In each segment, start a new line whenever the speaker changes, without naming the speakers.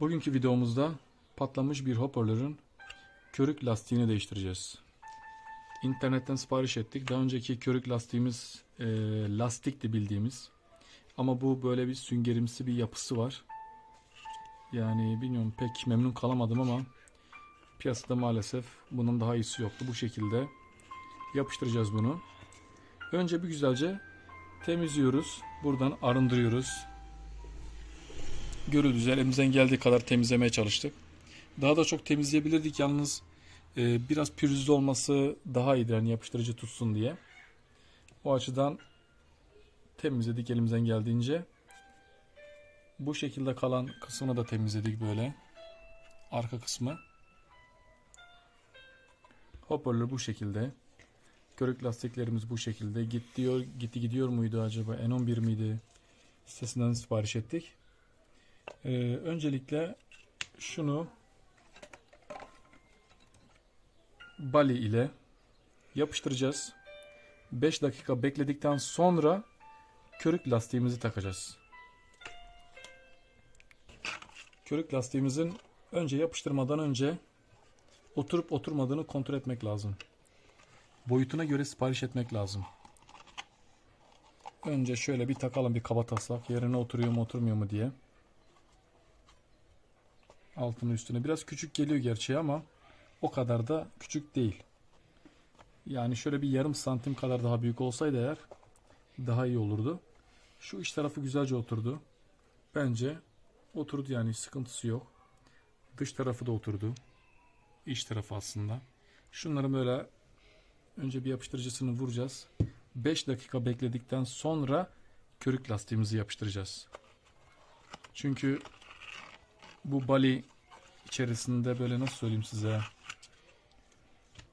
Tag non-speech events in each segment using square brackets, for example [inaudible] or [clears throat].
Bugünkü videomuzda patlamış bir hoparlörün körük lastiğini değiştireceğiz. İnternetten sipariş ettik. Daha önceki körük lastiğimiz e, lastikti bildiğimiz. Ama bu böyle bir süngerimsi bir yapısı var. Yani bilmiyorum pek memnun kalamadım ama piyasada maalesef bunun daha iyisi yoktu. Bu şekilde yapıştıracağız bunu. Önce bir güzelce temizliyoruz. Buradan arındırıyoruz. Görüldüğü üzere elimizden geldiği kadar temizlemeye çalıştık. Daha da çok temizleyebilirdik yalnız e, biraz pürüzlü olması daha iyidir yani yapıştırıcı tutsun diye. O açıdan temizledik elimizden geldiğince. Bu şekilde kalan kısmını da temizledik böyle. Arka kısmı. Hoparlör bu şekilde. Körük lastiklerimiz bu şekilde. Git diyor, gitti gidiyor muydu acaba? N11 miydi? Sitesinden sipariş ettik. Ee, öncelikle şunu bali ile yapıştıracağız. 5 dakika bekledikten sonra körük lastiğimizi takacağız. Körük lastiğimizin önce yapıştırmadan önce oturup oturmadığını kontrol etmek lazım. Boyutuna göre sipariş etmek lazım. Önce şöyle bir takalım bir kaba taslak yerine oturuyor mu oturmuyor mu diye. Altını üstüne biraz küçük geliyor gerçi ama o kadar da küçük değil. Yani şöyle bir yarım santim kadar daha büyük olsaydı eğer daha iyi olurdu. Şu iç tarafı güzelce oturdu. Bence oturdu yani sıkıntısı yok. Dış tarafı da oturdu. İç tarafı aslında. Şunları böyle önce bir yapıştırıcısını vuracağız. 5 dakika bekledikten sonra körük lastiğimizi yapıştıracağız. Çünkü bu bali içerisinde böyle nasıl söyleyeyim size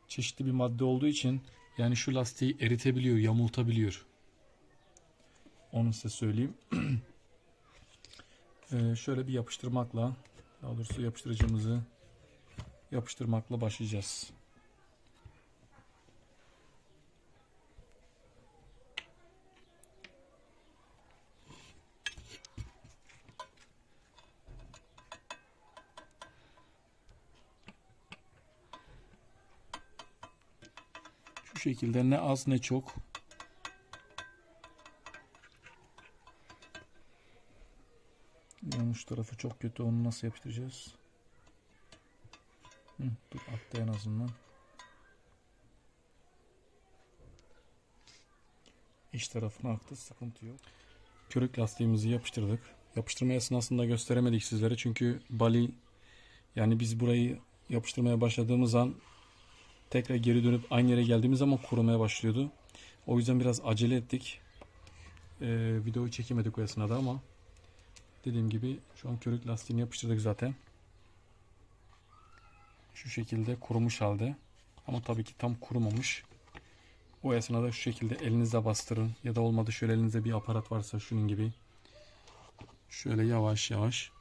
çeşitli bir madde olduğu için yani şu lastiği eritebiliyor, yamultabiliyor. Onu size söyleyeyim. [clears throat] Ee, şöyle bir yapıştırmakla daha doğrusu yapıştırıcımızı yapıştırmakla başlayacağız. Şu şekilde ne az ne çok Yanlış tarafı çok kötü. Onu nasıl yapıştıracağız? Hı, dur attı en azından. İç tarafına aktı. Sıkıntı yok. Körük lastiğimizi yapıştırdık. Yapıştırma esnasında gösteremedik sizlere. Çünkü bali yani biz burayı yapıştırmaya başladığımız an tekrar geri dönüp aynı yere geldiğimiz zaman kurumaya başlıyordu. O yüzden biraz acele ettik. Ee, videoyu çekemedik o esnada ama dediğim gibi şu an körük lastiğini yapıştırdık zaten. Şu şekilde kurumuş halde. Ama tabii ki tam kurumamış. O esnada şu şekilde elinizle bastırın. Ya da olmadı şöyle elinizde bir aparat varsa şunun gibi. Şöyle yavaş yavaş.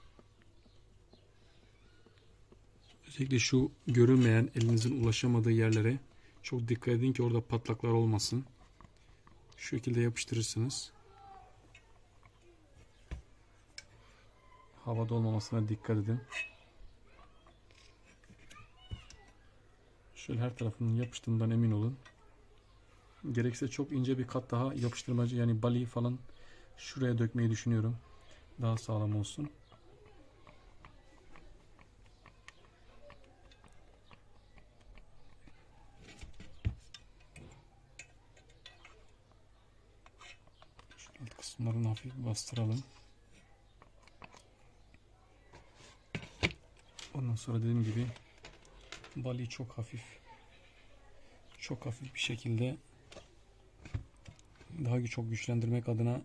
Özellikle şu görünmeyen elinizin ulaşamadığı yerlere çok dikkat edin ki orada patlaklar olmasın. Şu şekilde yapıştırırsınız. Havada olmamasına dikkat edin. Şöyle her tarafının yapıştığından emin olun. Gerekse çok ince bir kat daha yapıştırmacı yani bali falan şuraya dökmeyi düşünüyorum. Daha sağlam olsun. Şu alt kısımlarını hafif bastıralım. Ondan sonra dediğim gibi bali çok hafif çok hafif bir şekilde daha çok güçlendirmek adına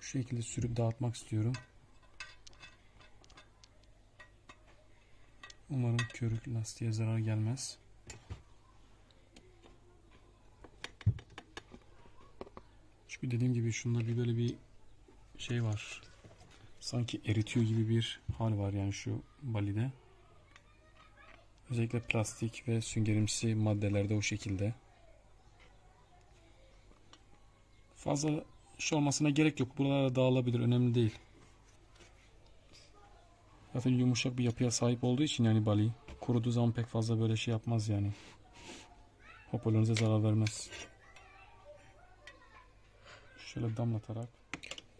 şu şekilde sürüp dağıtmak istiyorum. Umarım körük lastiğe zarar gelmez. Çünkü dediğim gibi şunda bir böyle bir şey var. Sanki eritiyor gibi bir hal var yani şu balide. Özellikle plastik ve süngerimsi maddelerde o şekilde. Fazla şey olmasına gerek yok. Buralara dağılabilir. Önemli değil. Zaten yumuşak bir yapıya sahip olduğu için yani bali kuruduğu zaman pek fazla böyle şey yapmaz yani. Hoparlörünüze zarar vermez. Şöyle damlatarak.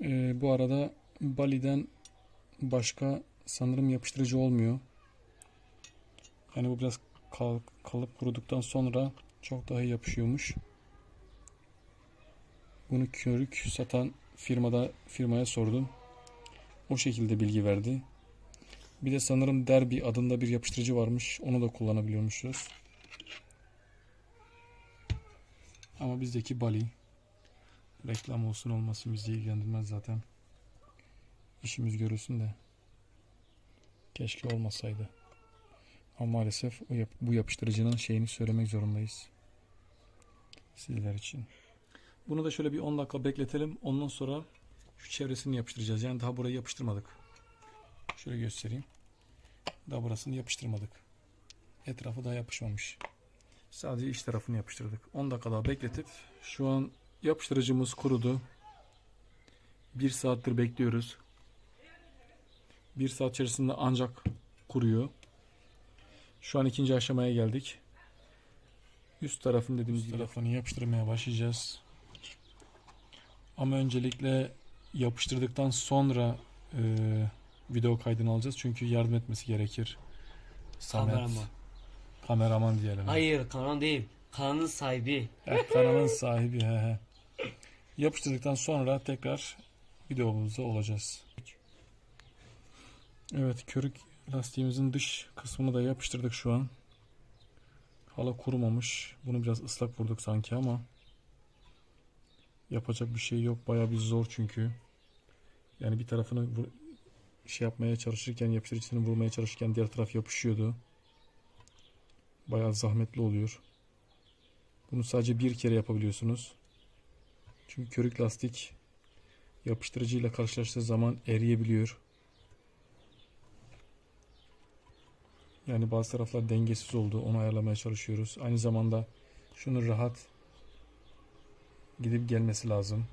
Ee, bu arada baliden başka sanırım yapıştırıcı olmuyor. Yani bu biraz kal- kalıp kuruduktan sonra çok daha yapışıyormuş. Bunu körük satan firmada firmaya sordum. O şekilde bilgi verdi. Bir de sanırım Derby adında bir yapıştırıcı varmış. Onu da kullanabiliyormuşuz. Ama bizdeki Bali reklam olsun olmasın bizi ilgilendirmez zaten. İşimiz görülsün de. Keşke olmasaydı. Ama maalesef o yap- bu yapıştırıcının şeyini söylemek zorundayız. Sizler için. Bunu da şöyle bir 10 dakika bekletelim. Ondan sonra şu çevresini yapıştıracağız. Yani daha burayı yapıştırmadık. Şöyle göstereyim. Daha burasını yapıştırmadık. Etrafı daha yapışmamış. Sadece iç tarafını yapıştırdık. 10 dakika daha bekletip şu an yapıştırıcımız kurudu. 1 saattir bekliyoruz. 1 saat içerisinde ancak kuruyor. Şu an ikinci aşamaya geldik. Üst tarafını dediğimiz gibi tarafını yapıştırmaya başlayacağız. Ama öncelikle yapıştırdıktan sonra e, video kaydını alacağız. Çünkü yardım etmesi gerekir. Samet.
Kameraman.
Kameraman diyelim.
Hayır kameraman değil. Kanalın sahibi.
Evet, kanalın sahibi. He he. Yapıştırdıktan sonra tekrar videomuzda olacağız. Evet körük lastiğimizin dış kısmını da yapıştırdık şu an. Hala kurumamış. Bunu biraz ıslak vurduk sanki ama yapacak bir şey yok. Bayağı bir zor çünkü. Yani bir tarafını şey yapmaya çalışırken yapıştırıcısını vurmaya çalışırken diğer taraf yapışıyordu. Bayağı zahmetli oluyor. Bunu sadece bir kere yapabiliyorsunuz. Çünkü körük lastik yapıştırıcıyla karşılaştığı zaman eriyebiliyor. Yani bazı taraflar dengesiz oldu. Onu ayarlamaya çalışıyoruz. Aynı zamanda şunu rahat gidip gelmesi lazım.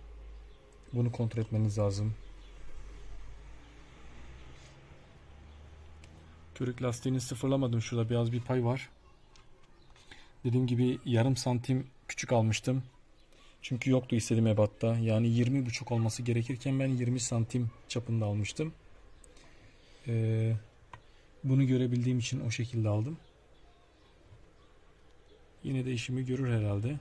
Bunu kontrol etmeniz lazım. Körük lastiğini sıfırlamadım. Şurada beyaz bir pay var. Dediğim gibi yarım santim küçük almıştım. Çünkü yoktu istediğim ebatta. Yani 20,5 olması gerekirken ben 20 santim çapında almıştım. Ee, bunu görebildiğim için o şekilde aldım. Yine de işimi görür herhalde.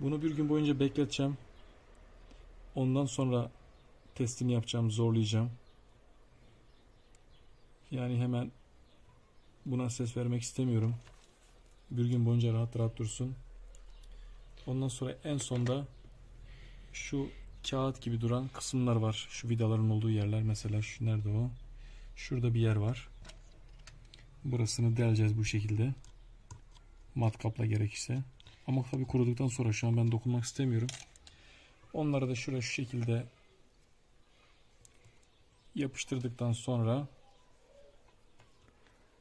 Bunu bir gün boyunca bekleteceğim. Ondan sonra testini yapacağım, zorlayacağım. Yani hemen buna ses vermek istemiyorum. Bir gün boyunca rahat rahat dursun. Ondan sonra en sonda şu kağıt gibi duran kısımlar var. Şu vidaların olduğu yerler mesela şu nerede o? Şurada bir yer var. Burasını deleceğiz bu şekilde. Matkapla gerekirse. Ama tabii kuruduktan sonra şu an ben dokunmak istemiyorum. Onları da şuraya şu şekilde yapıştırdıktan sonra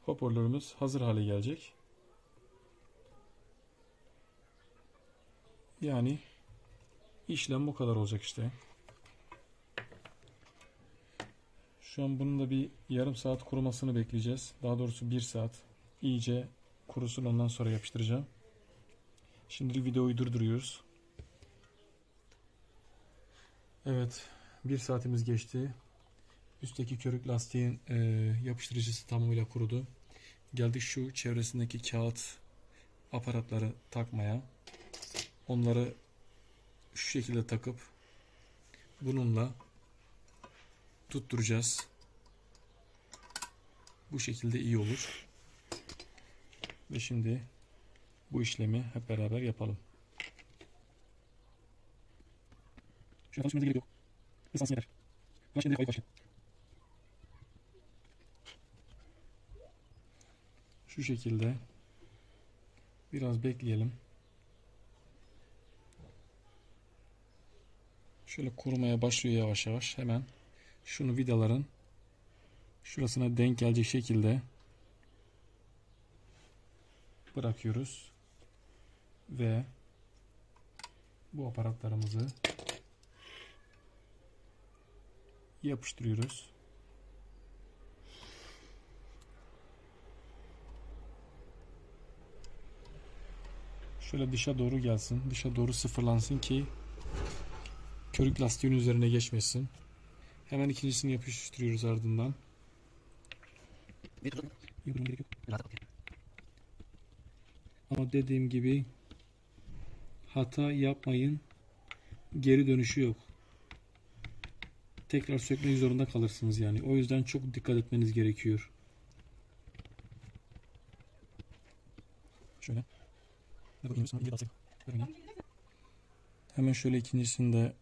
hoparlörümüz hazır hale gelecek. Yani işlem bu kadar olacak işte. Şu an bunun da bir yarım saat kurumasını bekleyeceğiz. Daha doğrusu bir saat. İyice kurusun ondan sonra yapıştıracağım. Şimdi videoyu durduruyoruz. Evet. Bir saatimiz geçti. Üstteki körük lastiğin e, yapıştırıcısı tamamıyla kurudu. Geldik şu çevresindeki kağıt aparatları takmaya. Onları şu şekilde takıp bununla tutturacağız. Bu şekilde iyi olur. Ve şimdi bu işlemi hep beraber yapalım. Şuna çalışmamıza gerek yok. Islansın yeter. Buna şimdi kayıt başlayalım. Şu şekilde biraz bekleyelim. Şöyle kurumaya başlıyor yavaş yavaş. Hemen şunu vidaların şurasına denk gelecek şekilde bırakıyoruz. ve bu aparatlarımızı yapıştırıyoruz. Şöyle dışa doğru gelsin. Dışa doğru sıfırlansın ki körük lastiğin üzerine geçmesin. Hemen ikincisini yapıştırıyoruz ardından. Ama dediğim gibi hata yapmayın. Geri dönüşü yok. Tekrar sökmek zorunda kalırsınız yani. O yüzden çok dikkat etmeniz gerekiyor. Şöyle. Hemen şöyle ikincisini de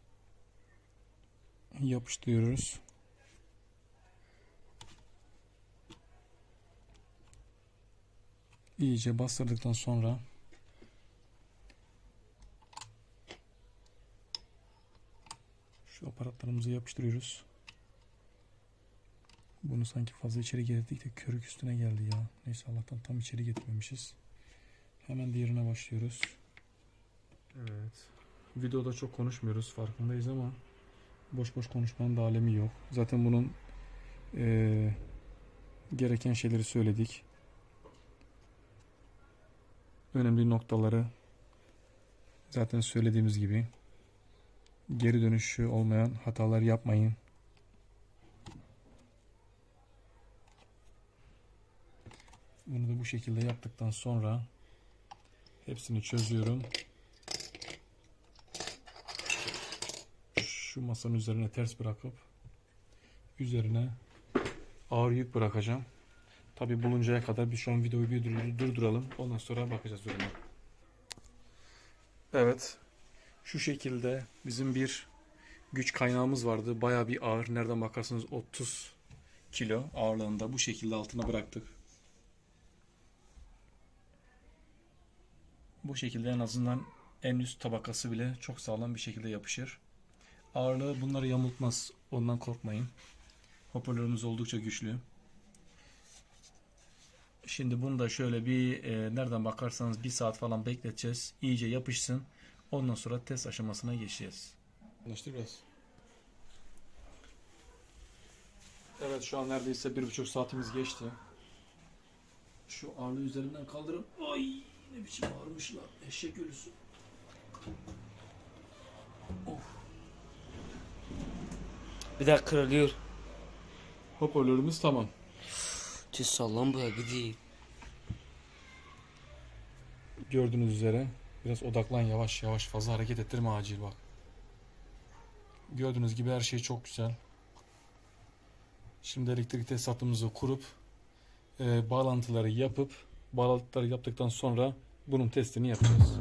yapıştırıyoruz. İyice bastırdıktan sonra şu aparatlarımızı yapıştırıyoruz. Bunu sanki fazla içeri getirdik de körük üstüne geldi ya. Neyse Allah'tan tam içeri getirmemişiz. Hemen diğerine başlıyoruz. Evet. Videoda çok konuşmuyoruz farkındayız ama boş boş konuşmanın da alemi yok. Zaten bunun eee, gereken şeyleri söyledik. Önemli noktaları zaten söylediğimiz gibi geri dönüşü olmayan hatalar yapmayın. Bunu da bu şekilde yaptıktan sonra hepsini çözüyorum. Şu masanın üzerine ters bırakıp üzerine ağır yük bırakacağım. Tabi buluncaya kadar bir şu an videoyu bir dur- durduralım. Ondan sonra bakacağız duruma. Evet. Şu şekilde bizim bir güç kaynağımız vardı. Baya bir ağır. Nereden bakarsanız 30 kilo ağırlığında bu şekilde altına bıraktık. Bu şekilde en azından en üst tabakası bile çok sağlam bir şekilde yapışır. Ağırlığı bunları yamultmaz. Ondan korkmayın. Hoparlörümüz oldukça güçlü. Şimdi bunu da şöyle bir e, nereden bakarsanız bir saat falan bekleteceğiz. İyice yapışsın. Ondan sonra test aşamasına geçeceğiz. Anlaştık biraz. Evet şu an neredeyse bir buçuk saatimiz geçti. Şu ağırlığı üzerinden kaldırıp ay ne biçim ağırmış lan eşek ölüsü.
Bir de kırılıyor.
Hoparlörümüz tamam.
Tüh sallan buraya gideyim.
Gördüğünüz üzere biraz odaklan yavaş yavaş fazla hareket ettirme acil bak. Gördüğünüz gibi her şey çok güzel. Şimdi elektrik tesisatımızı kurup e, bağlantıları yapıp bağlantıları yaptıktan sonra bunun testini yapacağız.